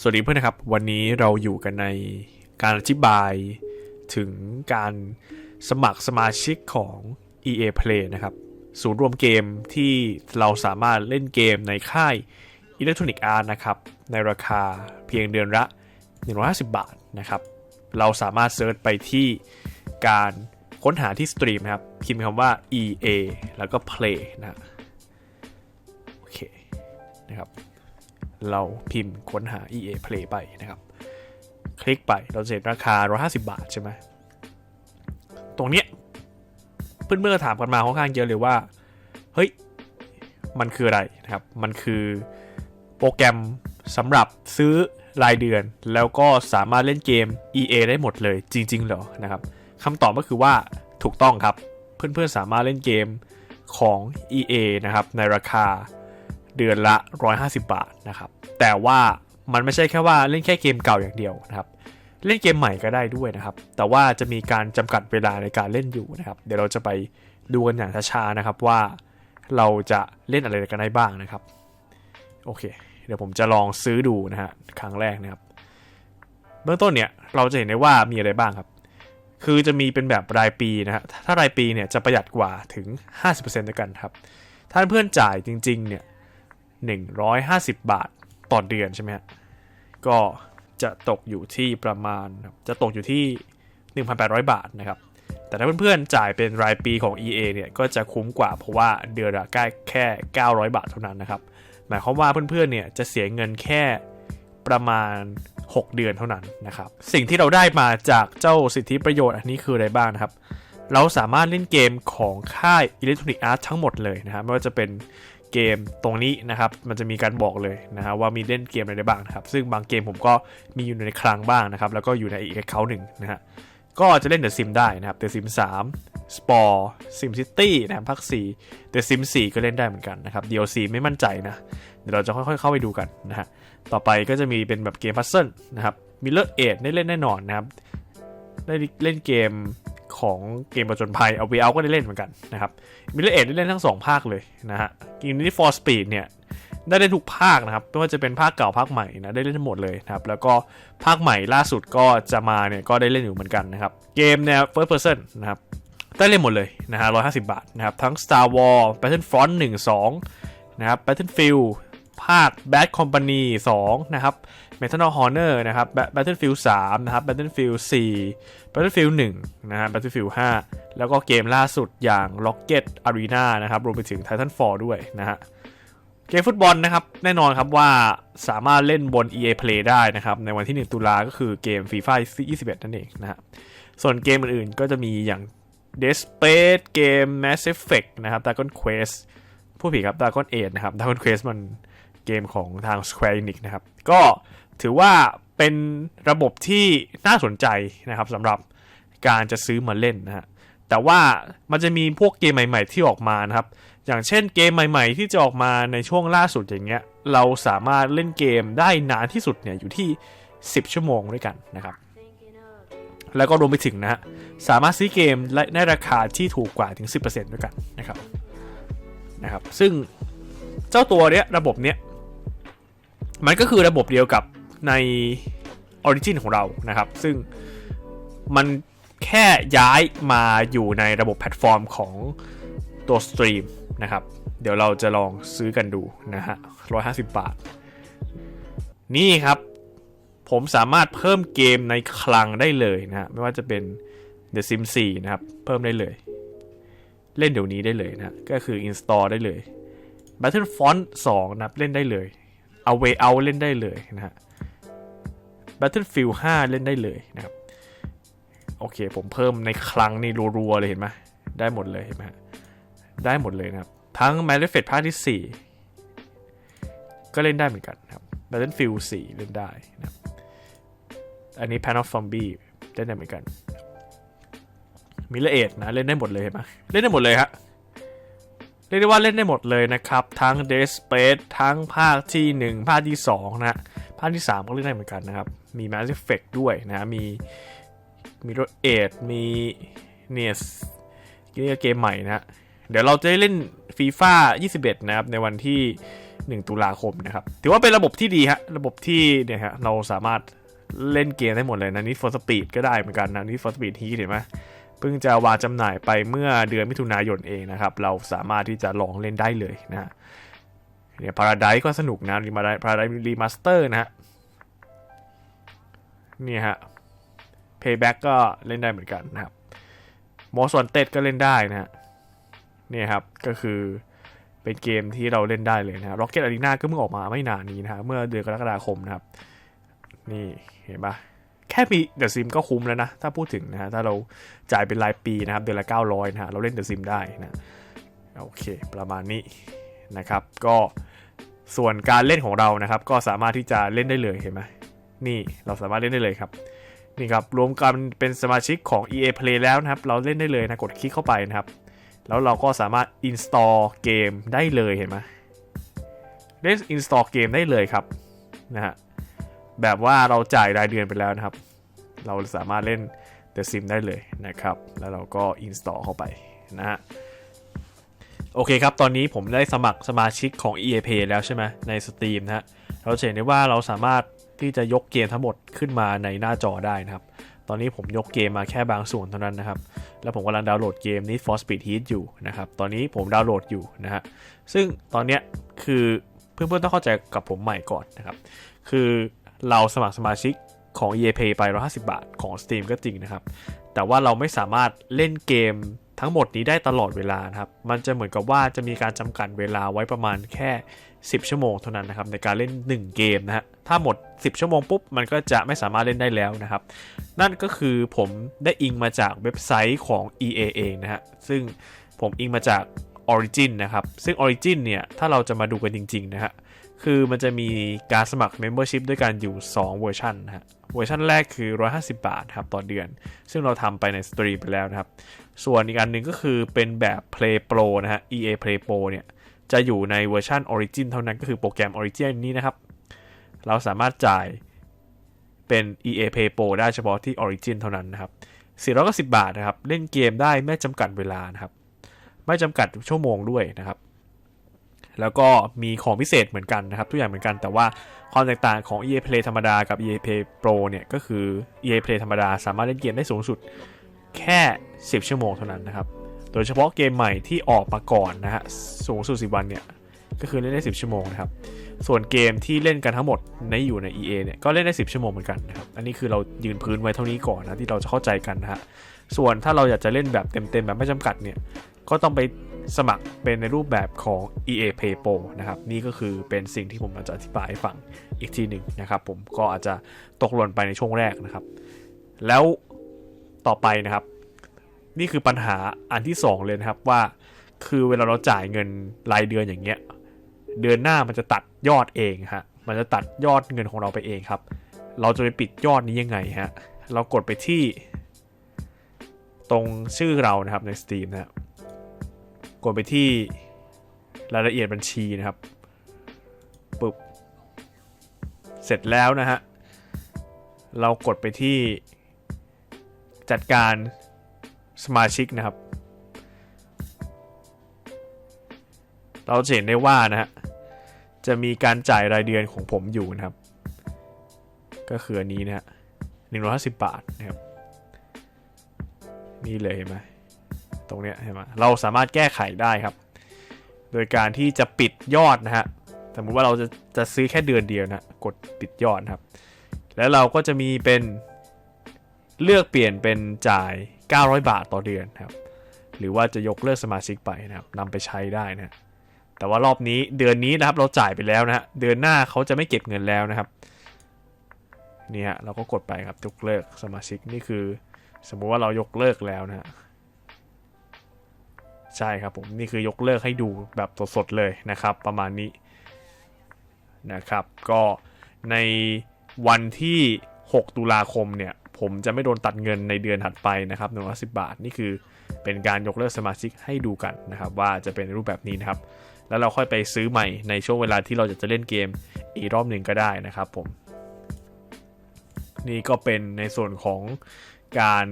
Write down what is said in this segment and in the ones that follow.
สวัสดีเพื่อนนะครับ วันนี้เราอยู่กันในการอธิบายถึงการสมัครสมาชิกของ EA Play นะครับ ศูนย์รวมเกมที่เราสามารถเล่นเกมในค่าย Electronic Arts นะครับ ในราคาเพียงเดือนละ 150 บาทนะครับ เราสามารถเซิร์ชไปที่การค้นหาที่สตรีมนะครับ พิมพ์คำว่า EA แล้วก็ Play นะโอเคนะครับ เราพิมพ์ค้นหา EA Play ไปนะครับ คลิกไปเราจะเห็นราคา 150 บาทใช่ไหมตรงเนี้ยเพื่อนๆถามกันมาค่อนข้างเยอะเลยว่า เฮ้ย มันคืออะไรนะครับ มันคือโปรแกรมสำหรับซื้อรายเดือน แล้วก็สามารถเล่นเกม EA ได้หมดเลยจริง ๆ เหรอนะครับคำตอบก็คือว่าถูกต้องครับ เพื่อนๆสามารถเล่นเกมของ EA นะครับในราคา เดือนละ 150 บาทนะครับ แต่ว่ามันไม่ใช่แค่ว่าเล่นแค่เกมเก่าอย่างเดียวนะครับ เล่นเกมใหม่ก็ได้ด้วยนะครับ แต่ว่าจะมีการจำกัดเวลาในการเล่นอยู่นะครับ เดี๋ยวเราจะไปดูกันอย่างช้าๆนะครับว่าเราจะเล่นอะไรกันได้บ้างนะครับ โอเค เดี๋ยวผมจะลองซื้อดูนะฮะครั้งแรกนะครับ เบื้องต้นเนี่ยเราจะเห็นได้ว่ามีอะไรบ้างครับ คือจะมีเป็นแบบรายปีนะฮะถ้ารายปีเนี่ยจะประหยัดกว่าถึง 50%ด้วยกันครับ ถ้าเพื่อนจ่ายจริง ๆ เนี่ย 150 บาทต่อเดือนใช่ไหมฮะก็จะตกอยู่ที่ประมาณ จะตกอยู่ที่ 1,800 บาทนะครับ แต่ถ้าเพื่อนๆจ่ายเป็นรายปีของ EA เนี่ยก็จะคุ้มกว่าเพราะว่าเดือนละแค่ 900 บาทเท่านั้นนะครับ หมายความว่าเพื่อนๆเนี่ยจะเสียเงินแค่ประมาณ 6 เดือนเท่านั้นนะครับ สิ่งที่เราได้มาจากเจ้าสิทธิประโยชน์อันนี้คืออะไรบ้างนะครับ เราสามารถเล่นเกมของค่าย Electronic Arts ทั้งหมดเลยนะครับไม่ว่าจะเป็น เกมตรงนี้นะครับ มันจะมีการบอกเลยนะฮะว่ามีเล่นเกมอะไรได้บ้างนะครับ ซึ่งบางเกมผมก็มีอยู่ในคลังบ้างนะครับ แล้วก็อยู่ในอีกเขาหนึ่งนะฮะ ก็จะเล่น The Sim ได้นะครับ The Sim 3 Spore Sim City นะครับภาค4 The Sim 4ก็เล่นได้เหมือนกันนะครับ DLC ไม่มั่นใจนะ เดี๋ยวเราจะค่อยๆเข้าไปดูกันนะฮะ ต่อไปก็จะมีเป็นแบบเกมพัซเซิลนะครับ Miller Age ได้เล่นแน่นอนนะครับ ได้เล่นเกม ของเกมประจนภัยเอา Way Out ก็ได้เล่นเหมือนกันนะครับ Miller Age ได้เล่นทั้ง 2 ภาคเลยนะฮะเกมนี้ For Speed เนี่ยได้เล่นทุกภาคนะครับไม่ว่าจะเป็นภาคเก่าภาคใหม่นะได้เล่นทั้งหมดเลยนะครับแล้วก็ภาคใหม่ล่าสุดก็จะมาเนี่ยก็ได้เล่นอยู่เหมือนกันนะครับเกมแนว first person นะครับได้เล่นหมดเลยนะฮะ150 บาทนะครับทั้ง Star Wars Battlefront 1 2นะครับ Battlefield ภาค Bad Company 2 นะครับ Metal Honor นะครับ Battlefield 3 นะครับ Battlefield 4 Battlefield 1 นะฮะ Battlefield 5 แล้วก็เกมล่าสุดอย่าง Rocket Arena นะครับ รวมไปถึง Titanfall ด้วยนะฮะ เกมฟุตบอลนะครับ แน่นอนครับว่าสามารถเล่นบน EA Play ได้นะครับ ในวันที่ 1 ตุลาก็คือเกม FIFA 21 นั่นเองนะฮะ ส่วนเกมอื่นๆ ก็จะมีอย่าง d e Space เกม Mass Effect นะครับ Dragon Quest ผู้ผิดครับ Dragon Age นะครับ Dragon Quest มัน เกมของทาง Square Enix นะครับ ก็ถือว่าเป็นระบบที่น่าสนใจนะครับสำหรับการจะซื้อมาเล่นนะฮะแต่ว่ามันจะมีพวกเกมใหม่ ๆ ที่ออกมานะครับ อย่างเช่นเกมใหม่ ๆ ที่จะออกมาในช่วงล่าสุดอย่างเงี้ย เราสามารถเล่นเกมได้นานที่สุดเนี่ยอยู่ที่ 10 ชั่วโมงด้วยกันนะครับ แล้วก็รวมไปถึงนะฮะสามารถซื้อเกมในราคาที่ถูกกว่าถึง 10%ด้วยกันนะครับนะครับ ซึ่งเจ้าตัวเนี้ยระบบเนี้ย มันก็คือระบบเดียวกับใน Origin ของเรานะครับ ซึ่งมันแค่ย้ายมาอยู่ในระบบแพลตฟอร์มของตัวสตรีมนะครับ เดี๋ยวเราจะลองซื้อกันดูนะฮะ150บาท นี่ครับ ผมสามารถเพิ่มเกมในคลังได้เลยนะฮะ ไม่ว่าจะเป็น The Sims 4 นะครับ เพิ่มได้เลย เล่นเดี๋ยวนี้ได้เลยนะ ก็คือ install ได้เลย Battlefront 2 นะเล่นได้เลย เอา Way Out เล่นได้เลยนะฮะ Battlefield 5 เล่นได้เลยนะครับ โอเคผมเพิ่มในคลังนี่รัวๆเลยเห็นไหมได้หมดเลยเห็นไหมได้หมดเลยนะครับ ทั้ง Mass Effect ภาคที่ 4 ก็เล่นได้เหมือนกันครับ Battlefield 4 เล่นได้นะครับอันนี้ Pan of Zombie เล่นได้เหมือนกันมิเลเอดนะ เล่นได้หมดเลยเห็นไหมเล่นได้หมดเลยฮะ รียกได้ว่าเล่นได้หมดเลยนะครับ ทั้ง d e a Space ทั้งภาคที่ 1 ภาคที่ 2 นะฮะภาคที่ 3 ก็เล่นได้เหมือนกันนะครับ มี Mass Effect ด้วยนะ มีมีรถเอดมีเนี่ยนี่ก็เกมใหม่นะเดี๋ยวเราจะได้เล่นฟีฟ่า21 นะครับ ในวันที่ 1 ตุลาคมนะครับ ถือว่าเป็นระบบที่ดีฮะ ระบบที่เนี่ยฮะเราสามารถเล่นเกมได้หมดเลยนะนี่ for speed ก็ได้เหมือนกันนะนี่ for speed heat เห็นไหม เพิ่งจะวางจำหน่ายไปเมื่อเดือนมิถุนายนเองนะครับ เราสามารถที่จะลองเล่นได้เลยนะฮะเนี่ย Paradise ก็สนุกนะ Paradise Paradise Remaster นะฮะเนี่ยฮะ Payback ก็เล่นได้เหมือนกันนะครับ Most Wanted ก็เล่นได้นะฮะเนี่ยครับก็คือเป็นเกมที่เราเล่นได้เลยนะ Rocket Arena ก็เพิ่งออกมาไม่นานนี้นะฮะเมื่อเดือนกรกฎาคมนะครับ นี่เห็นปะ แค่มีเดอะซิมก็คุ้มแล้วนะ ถ้าพูดถึงนะฮะ ถ้าเราจ่ายเป็นรายปีนะครับ เดือนละ 900 นะฮะ เราเล่นเดอะซิมได้นะ โอเค ประมาณนี้นะครับ ก็ส่วนการเล่นของเรานะครับ ก็สามารถที่จะเล่นได้เลยเห็นไหมนี่เราสามารถเล่นได้เลยครับนี่ครับรวมกันเป็นสมาชิกของ EA Play แล้วนะครับ เราเล่นได้เลยนะกดคลิกเข้าไปนะครับ แล้วเราก็สามารถ install เกมได้เลยเห็นไหมเล่น install เกมได้เลยครับนะฮะ แบบว่าเราจ่ายรายเดือนไปแล้วนะครับ เราสามารถเล่น The Sim ได้เลยนะครับ แล้วเราก็ install เข้าไปนะฮะโอเคครับ ตอนนี้ผมได้สมัครสมาชิกของ EA Play แล้วใช่ไหมใน Steam นะฮะเราจะเห็นได้ว่าเราสามารถที่จะยกเกมทั้งหมดขึ้นมาในหน้าจอได้นะครับ ตอนนี้ผมยกเกมมาแค่บางส่วนเท่านั้นนะครับ แล้วผมกำลังดาวน์โหลดเกม Need for Speed Heat อยู่นะครับ ตอนนี้ผมดาวน์โหลดอยู่นะฮะ ซึ่งตอนเนี้ยคือเพื่อนๆต้องเข้าใจกับผมใหม่ก่อนนะครับ คือ เราสมัครสมาชิกของ EA Play ไป 150 บาทของ Steam ก็จริงนะครับ แต่ว่าเราไม่สามารถเล่นเกมทั้งหมดนี้ได้ตลอดเวลานะครับ มันจะเหมือนกับว่าจะมีการจำกัดเวลาไว้ประมาณแค่ 10 ชั่วโมงเท่านั้นนะครับในการเล่น 1 เกมนะฮะ ถ้าหมด 10 ชั่วโมงปุ๊บ มันก็จะไม่สามารถเล่นได้แล้วนะครับ นั่นก็คือผมได้อิงมาจากเว็บไซต์ของ EA เองนะฮะ ซึ่งผมอิงมาจาก Origin นะครับ ซึ่ง Origin เนี่ย ถ้าเราจะมาดูกันจริง ๆ นะฮะ คือมันจะมีการสมัคร Membership ด้วยกันอยู่ 2 เวอร์ชันนะฮะ เวอร์ชันแรกคือ 150 บาทครับต่อเดือน ซึ่งเราทำไปในสตรีมไปแล้วนะครับ ส่วนอีกอันหนึ่งก็คือเป็นแบบ Play Pro นะฮะ EA Play Pro เนี่ย จะอยู่ในเวอร์ชัน Origin เท่านั้นก็คือโปรแกรม Origin นี้นะครับ เราสามารถจ่ายเป็น EA Play Pro ได้เฉพาะที่ Origin เท่านั้นนะครับ490 บาทนะครับ เล่นเกมได้ไม่จำกัดเวลานะครับ ไม่จำกัดชั่วโมงด้วยนะครับ แล้วก็มีของพิเศษเหมือนกันนะครับทุกอย่างเหมือนกันแต่ว่าความแตกต่างของ EA Play ธรรมดากับ EA Play Pro เนี่ยก็คือ EA Play ธรรมดาสามารถเล่นเกมได้สูงสุดแค่ 10 ชั่วโมงเท่านั้นนะครับ โดยเฉพาะเกมใหม่ที่ออกมาก่อนนะฮะสูงสุด 10 วันเนี่ยก็คือเล่นได้ 10 ชั่วโมงนะครับ ส่วนเกมที่เล่นกันทั้งหมดในอยู่ใน EA เนี่ยก็เล่นได้ 10 ชั่วโมงเหมือนกันนะครับ อันนี้คือเรายืนพื้นไว้เท่านี้ก่อนนะที่เราจะเข้าใจกันนะฮะ ส่วนถ้าเราอยากจะเล่นแบบเต็มๆแบบไม่จำกัดเนี่ย ก็ต้องไป สมัครเป็นในรูปแบบของ EA Play Pro นะครับ นี่ก็คือเป็นสิ่งที่ผมจะอธิบายให้ฟังอีกทีหนึ่งนะครับ ผมก็อาจจะตกหล่นไปในช่วงแรกนะครับ แล้วต่อไปนะครับ นี่คือปัญหาอันที่ 2 เลยนะครับว่า คือเวลาเราจ่ายเงินรายเดือนอย่างเงี้ยเดือนหน้ามันจะตัดยอดเองฮะมันจะตัดยอดเงินของเราไปเองครับ เราจะไปปิดยอดนี้ยังไงฮะเรากดไปที่ ตรงชื่อเรานะครับใน Steam นะครับ กดไปที่รายละเอียดบัญชีนะครับปึ๊บเสร็จแล้วนะฮะ เรากดไปที่จัดการสมาชิกนะครับ เราจะเห็นได้ว่านะฮะ จะมีการจ่ายรายเดือนของผมอยู่นะครับ ก็คืออันนี้นะฮะหนึ่งร้อยห้าสิบบาทนะครับ นี่เลยเห็นไหม ตรงเนี้ยเห็นไหมเราสามารถแก้ไขได้ครับ โดยการที่จะปิดยอดนะฮะสมมุติว่าเราจะจะซื้อแค่เดือนเดียวนะกดปิดยอดครับ แล้วเราก็จะมีเป็นเลือกเปลี่ยนเป็นจ่าย 900 บาทต่อเดือนครับ หรือว่าจะยกเลิกสมาชิกไปนะครับนำไปใช้ได้นะแต่ว่ารอบนี้เดือนนี้นะครับเราจ่ายไปแล้วนะฮะเดือนหน้าเขาจะไม่เก็บเงินแล้วนะครับนี่ฮะเราก็กดไปครับยกเลิกสมาชิกนี่คือ สมมุติว่าเรายกเลิกแล้วนะฮะ ใช่ครับผมนี่คือยกเลิกให้ดูแบบสดๆเลยนะครับ ประมาณนี้นะครับก็ในวันที่ 6 ตุลาคมเนี่ยผมจะไม่โดนตัดเงินในเดือนถัดไปนะครับ110บาท นี่คือเป็นการยกเลิกสมาชิกให้ดูกันนะครับ ว่าจะเป็นรูปแบบนี้นะครับ แล้วเราค่อยไปซื้อใหม่ในช่วงเวลาที่เราจะจะเล่นเกมอีกรอบหนึ่งก็ได้นะครับผม นี่ก็เป็นในส่วนของการ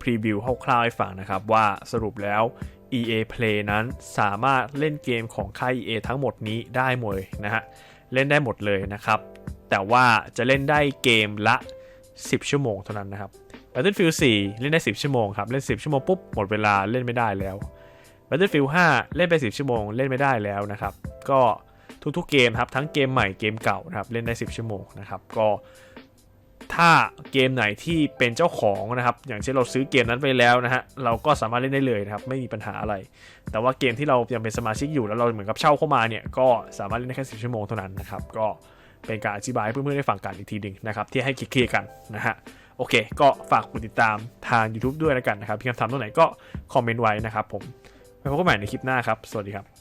พรีวิวคร่าวๆให้ฟังนะครับ ว่าสรุปแล้ว EA Play นั้นสามารถเล่นเกมของค่าย EA ทั้งหมดนี้ได้หมดเลยนะฮะ เล่นได้หมดเลยนะครับ แต่ว่าจะเล่นได้เกมละ 10 ชั่วโมงเท่านั้นนะครับ Battlefield 4 เล่นได้ 10 ชั่วโมงครับ เล่น 10 ชั่วโมงปุ๊บหมดเวลาเล่นไม่ได้แล้ว Battlefield 5 เล่นไป 10 ชั่วโมงเล่นไม่ได้แล้วนะครับ ก็ทุกๆเกมครับทั้งเกมใหม่เกมเก่านะครับเล่นได้ 10 ชั่วโมงนะครับก็ ถ้าเกมไหนที่เป็นเจ้าของนะครับ อย่างเช่นเราซื้อเกมนั้นไปแล้วนะฮะ เราก็สามารถเล่นได้เลยนะครับ ไม่มีปัญหาอะไร แต่ว่าเกมที่เรายังเป็นสมาชิกอยู่แล้วเราเหมือนกับเช่าเข้ามาเนี่ย ก็สามารถเล่นได้แค่10ชั่วโมงเท่านั้นนะครับ ก็เป็นการอธิบายให้เพื่อนๆได้ฟังกันอีกทีหนึ่งนะครับ ที่ให้เคลียร์กันนะฮะ โอเค ก็ฝากกดติดตามทาง YouTube ด้วยแล้วกันนะครับ มีคำถามตรงไหนก็คอมเมนต์ไว้นะครับผมไว้พบกันใหม่ในคลิปหน้าครับ สวัสดีครับ